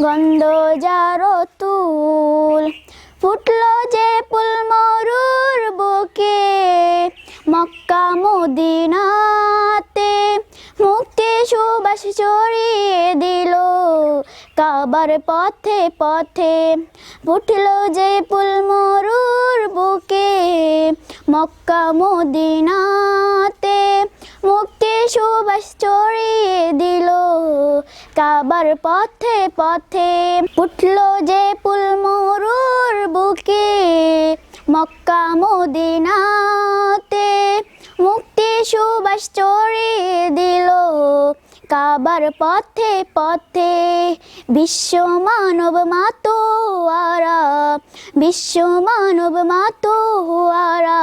গন্ধ যার তুল, ফুটলো যে ফুল মরুর বুকে। মক্কা মদিনাতে মুক্তি সুবাস ছড়িয়ে দিল, কাবার পথে পথে ফুটলো যে ফুল মরুর বুকে। মক্কা মদিনাতে মুক্তি সুবাস ছড়িয়ে দিল। কাবার পথে পথে ফুটলো যে ফুল মরুর বুকে। মক্কা মদিনাতে মুক্তি সুবাস ছড়িয়ে দিল। কাবার পথে পথে বিশ্ব মানব মাতোয়ারা। বিশ্ব মানব মাতোয়ারা,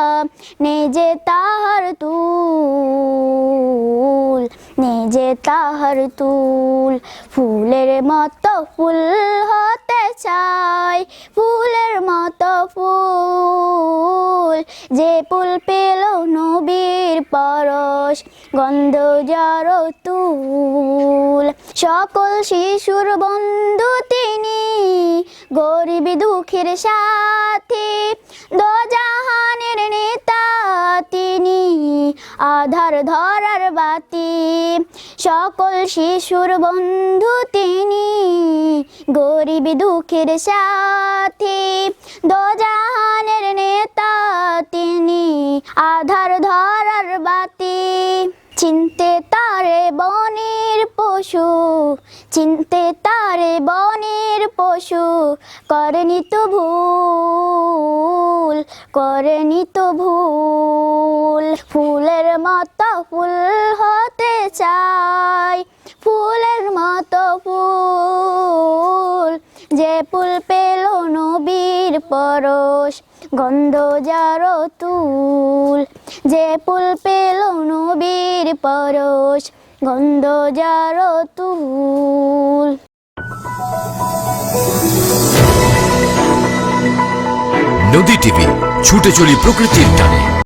নেজে তাহার তুল নেজে তাহার তুল। ফুলের মতো ফুল হতে চাই ফুলের মতো ফুল। যে ফুল পেল নবীর পরশ, গন্ধ যার তুল। সকল শিশুর বন্ধু তিনি, গরিব দুঃখের সাথী। দোজাহানের আধার ধরার বাতি। সকল শিশুর বন্ধু তিনি, গরিব দুঃখের সাথী। দোজাহানের নেতা তিনি, আধার ধরার বাতি। চিনতে তারে বনের পশু, চিনতে তারে বনের পশু, করেনি তো ভুল, করেনি তো ভুল। ফুলের মতো ফুল হতে চাই, ফুলের মতো ফুল। যে ফুল পেল নবীর পরশ, গন্ধ যার তুল। যে ফুল পেল নবীর পরশ, গন্ধ যার তুল। নদী টিভি ছুটে চলি প্রকৃতির টানে।